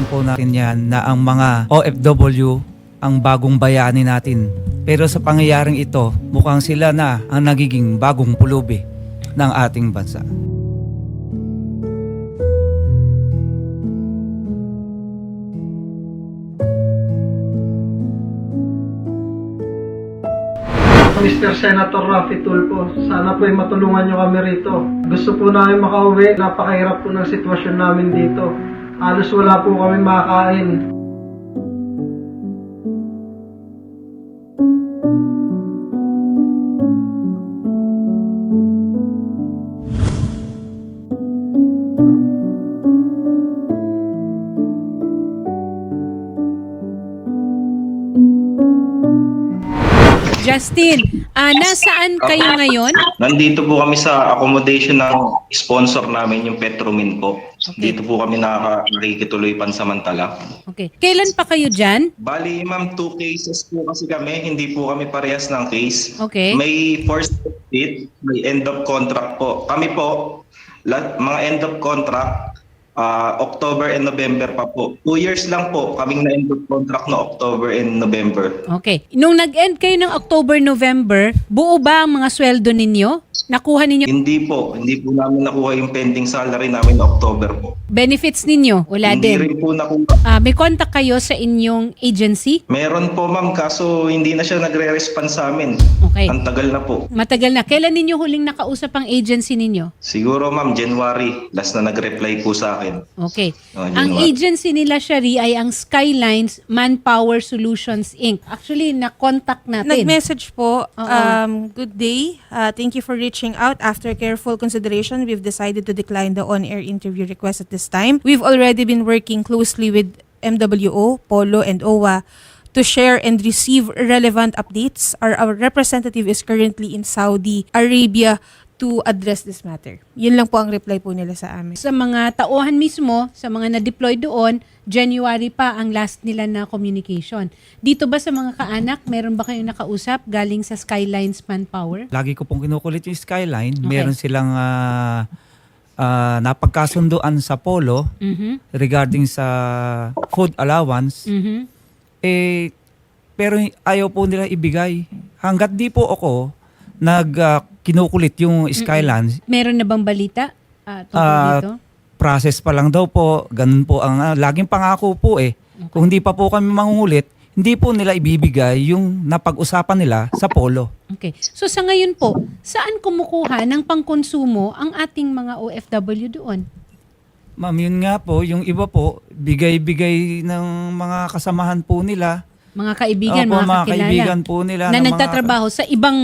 alam po natin yan na ang mga OFW ang bagong bayani natin. Pero sa pangyayaring ito, mukhang sila na ang nagiging bagong pulubi ng ating bansa. Mr. Senator Rafi Tulfo, sana po ay matulungan nyo kami rito. Gusto po namin makauwi, napakahirap po ng sitwasyon namin dito. Halos wala po kami makakain. Justin, ah, nasaan kayo ngayon? Nandito po kami sa accommodation ng sponsor namin, yung Petromin po. Dito po kami nakaka- nakikituloy pansamantala. Okay. Kailan pa kayo dyan? Bali, ma'am, two cases po kasi kami. Hindi po kami parehas ng case. Okay. May forced exit, may end of contract po. Kami po, lahat, mga end of contract, ah, October and November pa po. Two years lang po kaming na-end contract na October and November. Okay. Nung nag-end kayo ng October, November, buo ba ang mga sweldo ninyo? Nakuha ninyo Hindi po, hindi po namin nakuha yung pending salary namin October po. benefits ninyo? Wala hindi din. rin po nakuha. Ah, may contact kayo sa inyong agency? Meron po ma'am, kaso hindi na siya nagre-respond sa amin. Okay. Ang tagal na po. Matagal na. Kailan ninyo huling nakausap ang agency ninyo? Siguro ma'am, January, last na nag-reply po sa akin. Okay. Oh, ang January. agency nila, Shari, ay ang Skylines Manpower Solutions Inc. Actually, na-contact natin. Nag-message po, um, good day. Uh, thank you for reaching out. After careful consideration, we've decided to decline the on-air interview request at this time. We've already been working closely with MWO, Polo, and OWA to share and receive relevant updates. Our, our representative is currently in Saudi Arabia to address this matter. Yun lang po ang reply po nila sa amin. sa mga tauhan mismo, sa mga na-deploy doon, January pa ang last nila na communication. Dito ba sa mga kaanak, meron ba kayong nakausap galing sa Skylines Manpower? Lagi ko pong kinukulit yung Skyline. Okay. Meron silang ah, ah, napagkasunduan sa Polo Mhm. regarding sa food allowance. Mhm. Eh, pero ayaw po nila ibigay. Hanggat di po ako nag ah, kinukulit yung Skyline, Meron na bang balita ah, tungkol Ah, dito? process pa lang daw po. Ganun po ang ah, laging pangako po eh. Kung hindi pa po kami mangungulit, hindi po nila ibibigay yung napag-usapan nila sa Polo. Okay. So sa ngayon po, saan kumukuha ng pangkonsumo ang ating mga OFW doon? Ma'am, yun nga po, yung iba po, bigay-bigay ng mga kasamahan po nila. Mga kaibigan, Opo, mga, mga kakilala kaibigan po nila na ng mga- nagtatrabaho sa ibang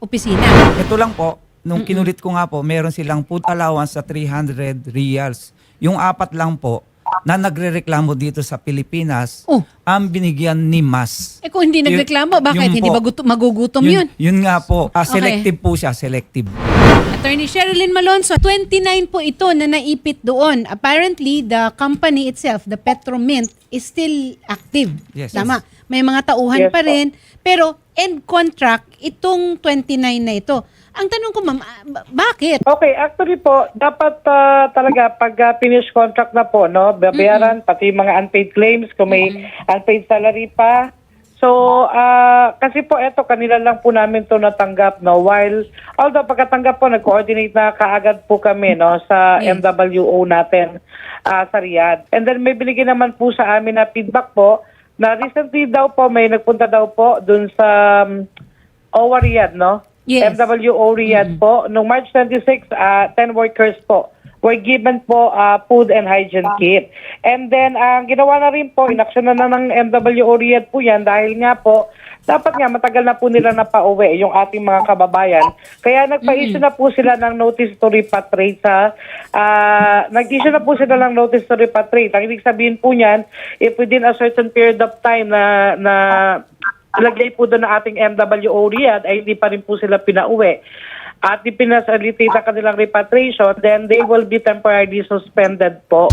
opisina. Ito lang po, nung kinulit ko nga po, meron silang food allowance sa 300 reals. Yung apat lang po, na nagrereklamo dito sa Pilipinas, Oh. ang binigyan ni Mas. Eh kung hindi nagreklamo, bakit yun hindi po. magugutom yun? Yun nga po, ah, Okay. selective po siya, selective. Attorney Sherilyn Malonzo, 29 po ito na naipit doon. Apparently, the company itself, the Petromint, is still active. Yes. Tama. May mga tauhan Yes pa po. rin. Pero end contract, itong 29 na ito. Ang tanong ko, ma'am, ah, ba- bakit? Okay, actually po, dapat ah, talaga pag ah, finish contract na po, no, babayaran pati mga unpaid claims kung may unpaid salary pa. So, ah, kasi po eto kanila lang po namin to natanggap, no, while although pagkatanggap po nag-coordinate na kaagad po kami, no, sa Yes. MWO natin ah, sa Riyadh. And then may binigay naman po sa amin na feedback po na recently daw po may nagpunta daw po dun sa um, OWA Riyadh, no? Yes. MWO Riyadh po. Noong March 26, ah, 10 workers po were given po ah, food and hygiene kit. And then, ang ginawa na rin po, inaksyon na, na ng MWO Riyadh po yan dahil nga po, dapat nga matagal na po nila na pauwi yung ating mga kababayan. Kaya nagpa-issue na po sila ng notice to repatriate sa ah, nag-issue na po sila ng notice to repatriate. Ang ibig sabihin po niyan, if within a certain period of time na na ilagay po doon ng ating MWO Riyadh ay hindi pa rin po sila pinauwi at ipinasalitate ang kanilang repatriation, then they will be temporarily suspended po.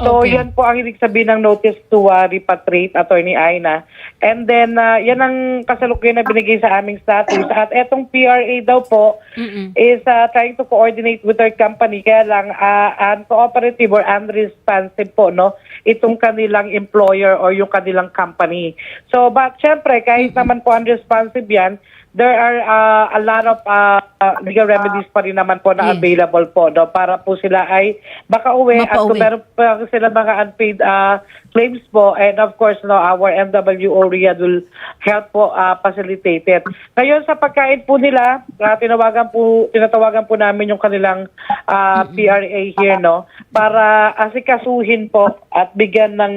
So, Okay. yan po ang ibig sabihin ng notice to uh, repatriate, Attorney Aina. And then, uh, yan ang kasalukuyan na binigay sa aming status. At etong PRA daw po Mm-mm. is uh, trying to coordinate with their company. Kaya lang, uh, uncooperative or unresponsive po, no? Itong kanilang employer or yung kanilang company. So, but syempre, kahit naman po unresponsive yan, there are uh, a lot of uh, legal remedies pa rin naman po na Yes. available po no para po sila ay makauwi at kung meron pa sila mga unpaid uh, claims po and of course no our MWO Riyadh will help po uh, facilitate it. Ngayon sa pagkain po nila, uh, tinawagan po tinatawagan po namin yung kanilang uh, PRA here no para asikasuhin po at bigyan ng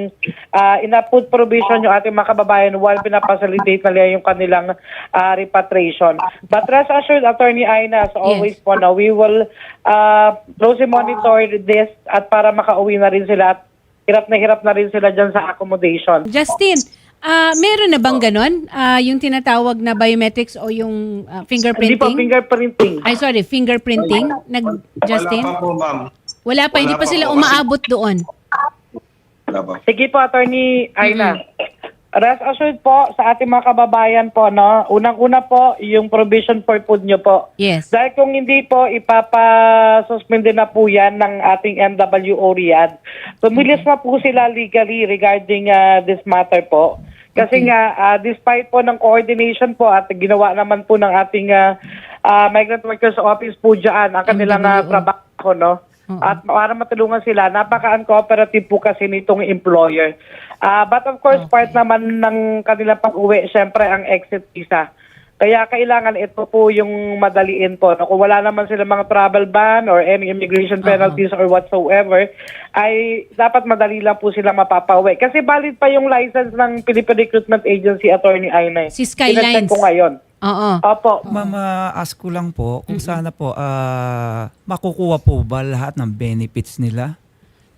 uh, ina-put provision yung ating mga kababayan while pinapacilitate nila yung kanilang uh, repatriation. But rest assured, Attorney Aina, as always po, no, we will uh, closely monitor this at para makauwi na rin sila at hirap na hirap na rin sila dyan sa accommodation. Justin, ah meron na bang ganon? Ah, yung tinatawag na biometrics o yung ah, Hindi po, fingerprinting? fingerprinting. Ay, sorry, fingerprinting? Nag, Justin? Wala pa po, ma'am. Wala pa, hindi Wala pa pa sila po umaabot doon. Pa. Sige po, Attorney Aina. Rest assured po sa ating mga kababayan po, no? Unang-una po, yung provision for food nyo po. Yes. Dahil kung hindi po, ipapasuspende na po yan ng ating MWO Riyadh. Tumilis na po sila legally regarding uh, this matter po. Kasi Okay. nga, uh, despite po ng coordination po at ginawa naman po ng ating uh, uh, Migrant Workers Office po dyan ang kanilang uh, trabaho, no? At para matulungan sila, napaka-uncooperative po kasi nitong employer. Ah, but of course, part naman ng kanilang pag-uwi, syempre ang exit visa. Kaya kailangan ito po yung madaliin po. No? Kung wala naman sila mga travel ban or any immigration penalties or whatsoever, ay dapat madali lang po sila mapapauwi. Kasi valid pa yung license ng Philippine Recruitment Agency, Attorney Aina. Si Skylines. Tinecheck ko ngayon. Oo. Opo. Mama, ask ko lang po kung sana po ah, makukuha po ba lahat ng benefits nila?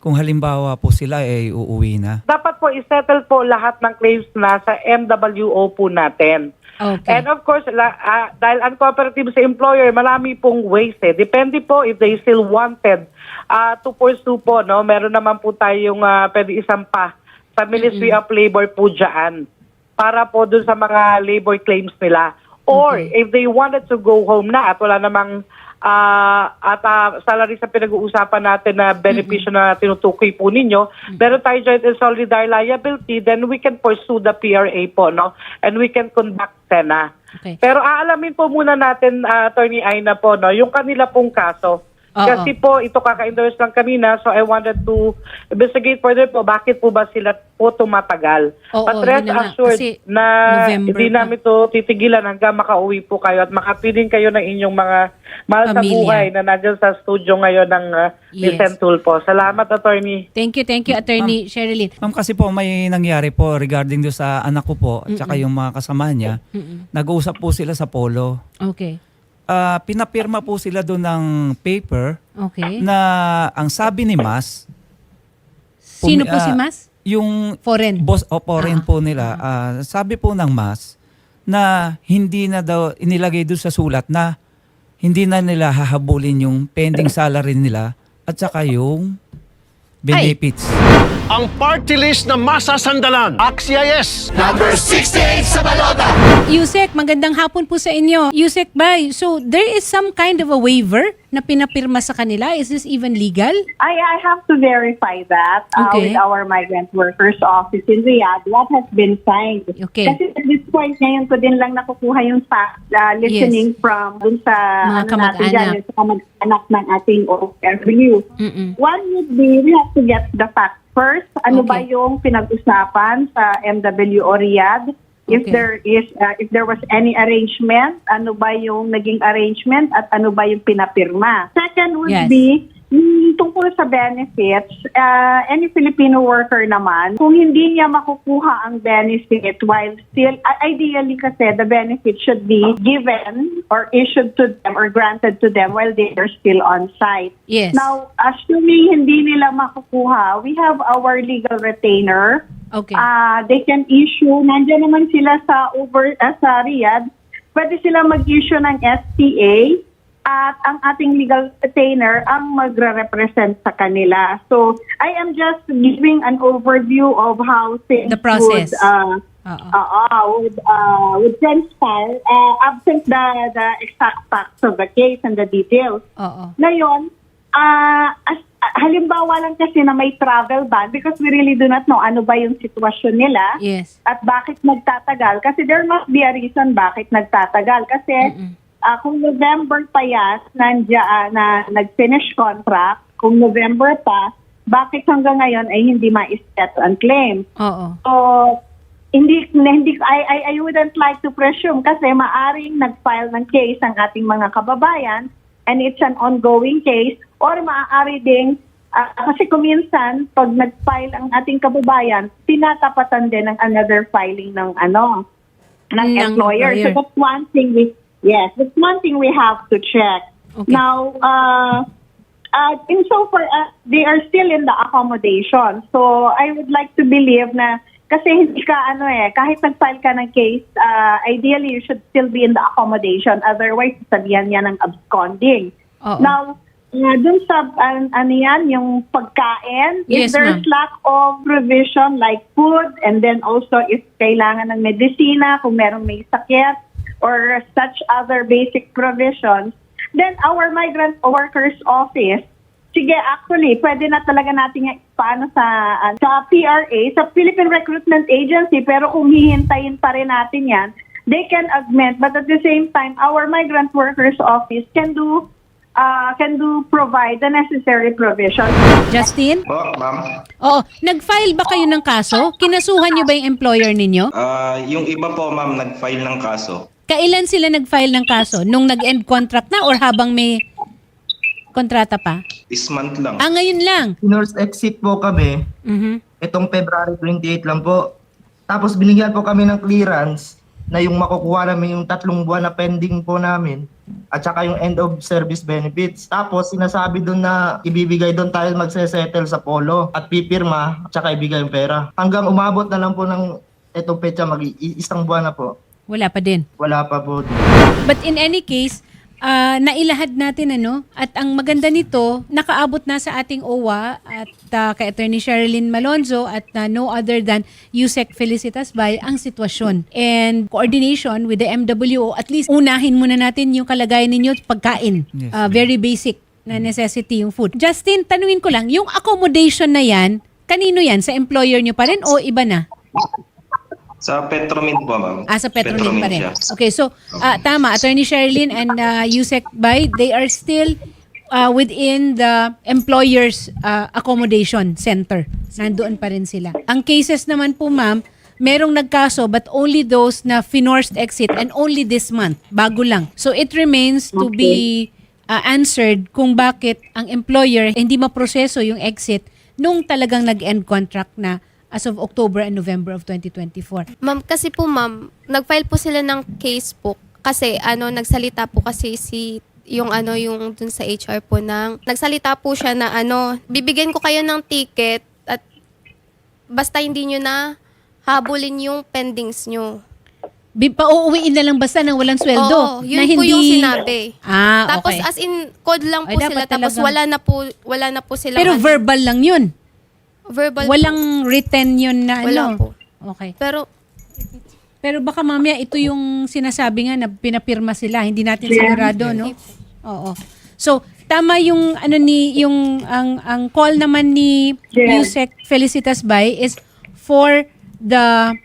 Kung halimbawa po sila ay uuwi na. Dapat po isettle po lahat ng claims na sa MWO po natin. Okay. And of course, la, ah, dahil uncooperative sa employer, marami pong ways eh. Depende po if they still wanted ah, to pursue po, no? Meron naman po tayong uh, pwede isampa sa Ministry of Labor po dyan para po dun sa mga labor claims nila. Or if they wanted to go home na at wala namang ah, at ah, salary sa pinag-uusapan natin na benepisyo na tinutukoy po ninyo, meron tayo joint and solidary liability, then we can pursue the PRA po, no? And we can conduct SENA. Okay. Pero aalamin po muna natin, ah, Attorney Aina po, no, yung kanila pong kaso. Oo. Kasi po, ito kaka-endorse lang kanina, so I wanted to investigate further po, bakit po ba sila po tumatagal. Oo, But rest yun na nga. assured Kasi na November hindi pa. namin to titigilan hanggang makauwi po kayo at makapiling kayo ng inyong mga mahal sa Pamilya. buhay na nandyan sa studio ngayon ng uh, Yes. Yes. po. Salamat, Attorney. Thank you, thank you, Attorney Sherilyn. Ma'am, kasi po may nangyari po regarding do sa anak ko po at saka yung mga kasama niya. Mm-mm. Nag-uusap po sila sa polo. Okay. Ah, pinapirma po sila doon ng paper Okay. na ang sabi ni Mas, Sino po si ah, Mas? yung Foreign. boss o foreign Ah. po nila, ah, sabi po ng Mas na hindi na daw inilagay doon sa sulat na hindi na nila hahabulin yung pending salary nila at saka yung benefits. ang party list na masasandalan. Axia yes! Yusek, magandang hapon po sa inyo. Yusek, bye. So, there is some kind of a waiver na pinapirma sa kanila. Is this even legal? I, I have to verify that uh, Okay. with our migrant workers office in Riyadh. What has been signed? Okay. Kasi at this point, ngayon ko din lang nakukuha yung fact, uh, listening from dun sa Mga ano natin kamag-anak. dyan, sa kamag-anak ng ating OFW. Mm-mm. One would be, we have to get the facts first. Ano ba Okay. yung pinag-usapan sa MWO Riyadh? If Okay. there is, uh, if there was any arrangement, ano ba yung naging arrangement at ano ba yung pinapirma? Second would Yes. be, tungkol sa benefits, uh, any Filipino worker naman, kung hindi niya makukuha ang benefit while still, uh, ideally kasi the benefit should be given or issued to them or granted to them while they are still on site. Yes. Now, assuming hindi nila makukuha, we have our legal retainer. Okay. Ah, they can issue, nandiyan naman sila sa over uh, sa Riyadh, pwede sila mag-issue ng STA at ang ating legal retainer ang magre-represent sa kanila. So, I am just giving an overview of how things The process. would, uh, Oo. uh, would, uh, would transpire uh, absent the, the exact facts of the case and the details. Oo. Ngayon, ah, as, halimbawa lang kasi na may travel ban because we really do not know ano ba yung sitwasyon nila Yes. at bakit nagtatagal. Kasi there must be a reason bakit nagtatagal. Kasi ah, kung November pa yan, nandiya, ah, na nag-finish contract, kung November pa, bakit hanggang ngayon ay hindi ma-set ang claim? Oo. So, hindi hindi I, I I wouldn't like to presume kasi maaring nag-file ng case ang ating mga kababayan and it's an ongoing case or maaari ding ah, kasi kuminsan pag nag-file ang ating kababayan tinatapatan din ng another filing ng ano ng Ng employer. So employer. that's one thing we yes, that's one thing we have to check. Okay. Now, uh, uh, insofar as they are still in the accommodation, so I would like to believe na kasi hindi ka ano eh, kahit nag-file ka ng case, uh, ideally you should still be in the accommodation. Otherwise, sabihan niya ng absconding. Oo. Now, uh, dun sa an- ano yan, yung pagkain, Yes, if there's lack of provision like food and then also if kailangan ng medisina, kung merong may sakit or such other basic provisions, then our migrant workers office, sige actually, pwede na talaga natin paano sa, uh, sa PRA, sa Philippine Recruitment Agency, pero kung hihintayin pa rin natin yan, they can augment, but at the same time, our migrant workers office can do uh, can do provide the necessary provision. Justin? Po, ma'am. Oo. Nag-file ba kayo ng kaso? Kinasuhan niyo ba yung employer ninyo? Ah, yung iba po, ma'am, nag-file ng kaso. Kailan sila nag-file ng kaso? Nung nag-end contract na or habang may kontrata pa? This month lang. Ah, ngayon lang. Nurse exit po kami, Mhm. itong February 28 lang po. Tapos binigyan po kami ng clearance na yung makukuha namin yung tatlong buwan na pending po namin at saka yung end of service benefits. Tapos sinasabi doon na ibibigay doon tayo magsesettle sa polo at pipirma at saka ibigay yung pera. Hanggang umabot na lang po ng itong petsa mag isang buwan na po. Wala pa din. Wala pa po. But in any case, ah, nailahad natin ano, at ang maganda nito, nakaabot na sa ating OWA at ah, kay Attorney Sherilyn Malonzo at ah, no other than Yusek Felicitas Bay ang sitwasyon. And coordination with the MWO, at least unahin muna natin yung kalagayan ninyo pagkain. Yes, Ah, very basic na necessity yung food. Justin, tanungin ko lang, yung accommodation na yan, kanino yan? Sa employer nyo pa rin o iba na? Sa Petromint po, ma'am. Ah, sa Petrolin pa rin. siya. Okay, so ah, tama, Attorney Sherilyn and uh, Yusek Bay, they are still uh, within the employer's uh, accommodation center. Nandoon pa rin sila. Ang cases naman po, ma'am, merong nagkaso but only those na finorced exit and only this month, bago lang. So it remains to be uh, answered kung bakit ang employer hindi maproseso yung exit nung talagang nag-end contract na as of October and November of 2024. Ma'am, kasi po ma'am, nag-file po sila ng case po kasi ano nagsalita po kasi si yung ano yung dun sa HR po ng nagsalita po siya na ano bibigyan ko kayo ng ticket at basta hindi nyo na habulin yung pendings nyo. Bi- pauuwiin na lang basta nang walang sweldo. Oo, yun na po hindi... yung sinabi. Ah, Tapos okay. as in code lang Ay, po dapat sila tapos talagang- wala na po wala na po sila Pero verbal lang yun. Verbal Walang written yun na Wala ano. po. Okay. pero Pero baka mamaya ito yung sinasabi nga na pinapirma sila. Hindi natin sigurado, no? Oo. So, tama yung ano ni yung ang ang call naman ni. Yusek Felicitas Bay is for the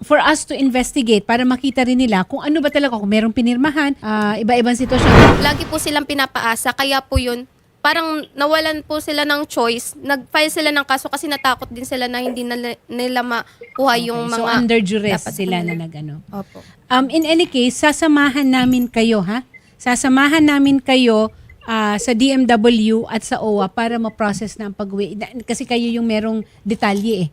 for us to investigate para makita rin nila kung ano ba talaga kung merong pinirmahan, ah, iba-ibang sitwasyon. lagi po silang pinapaasa kaya po yun parang nawalan po sila ng choice. Nag-file sila ng kaso kasi natakot din sila na hindi nila, nila makuha yung Okay, mga... so under duress dapat sila na nagano. Opo. Um, in any case, sasamahan namin kayo, ha? Sasamahan namin kayo ah, sa DMW at sa OWA para ma-process na ang pag-uwi. Kasi kayo yung merong detalye eh,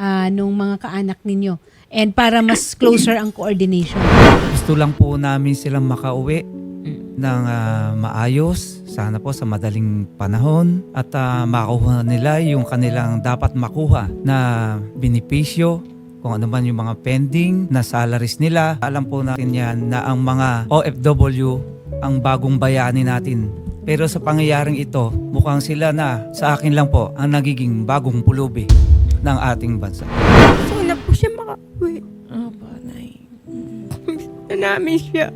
ah, nung mga kaanak ninyo. And para mas closer ang coordination. Gusto lang po namin silang makauwi ng ah, maayos. Sana po sa madaling panahon at ah, makuha nila yung kanilang dapat makuha na benepisyo kung ano man yung mga pending na salaries nila. Alam po natin yan na ang mga OFW ang bagong bayani natin. Pero sa pangyayaring ito, mukhang sila na sa akin lang po ang nagiging bagong pulubi ng ating bansa. Gusto ko na po siya makauwi. Opo, Nay. Gusto namin siya.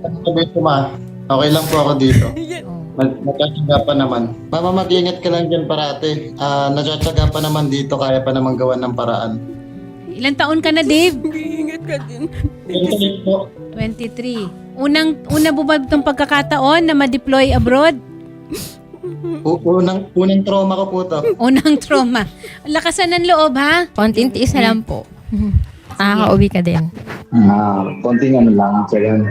Sabi ko ma, okay lang po ako dito. Mag Nagtsatsaga pa naman. Mama, mag-ingat ka lang dyan parate. Ah, nagtsatsaga pa naman dito, kaya pa naman gawan ng paraan. Ilan taon ka na, Dave? Mag-iingat ka din. Thank you po. 23. Unang una po ba itong pagkakataon na ma-deploy abroad? U- unang, unang trauma ko po to. Unang trauma. Lakasan ng loob, ha? Konting tiis na lang po. Nakaka-uwi ka din. Ah, konting ano lang, yan,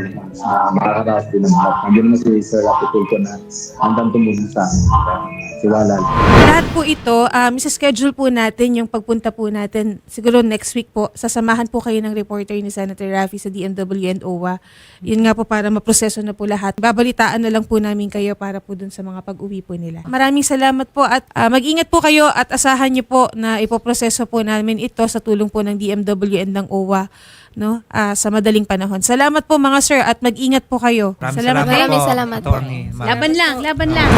ah, makakataas din naman. Nandiyan naman si Sir Rapi Tulfo na hanggang tumulong sa amin. Si Walal. Lahat po ito, um, schedule po natin yung pagpunta po natin. Siguro next week po, sasamahan po kayo ng reporter ni Senator Raffy sa DMW and OWA. Yun nga po para maproseso na po lahat. Babalitaan na lang po namin kayo para po dun sa mga pag-uwi po nila. Maraming salamat po at ah, mag-ingat po kayo at asahan niyo po na ipoproseso po namin ito sa tulong po ng DMW and ng OWA no ah, sa madaling panahon. Salamat po mga sir at mag-ingat po kayo. Maraming Salamat. salamat, Maraming po, salamat po. Laban lang, laban lang.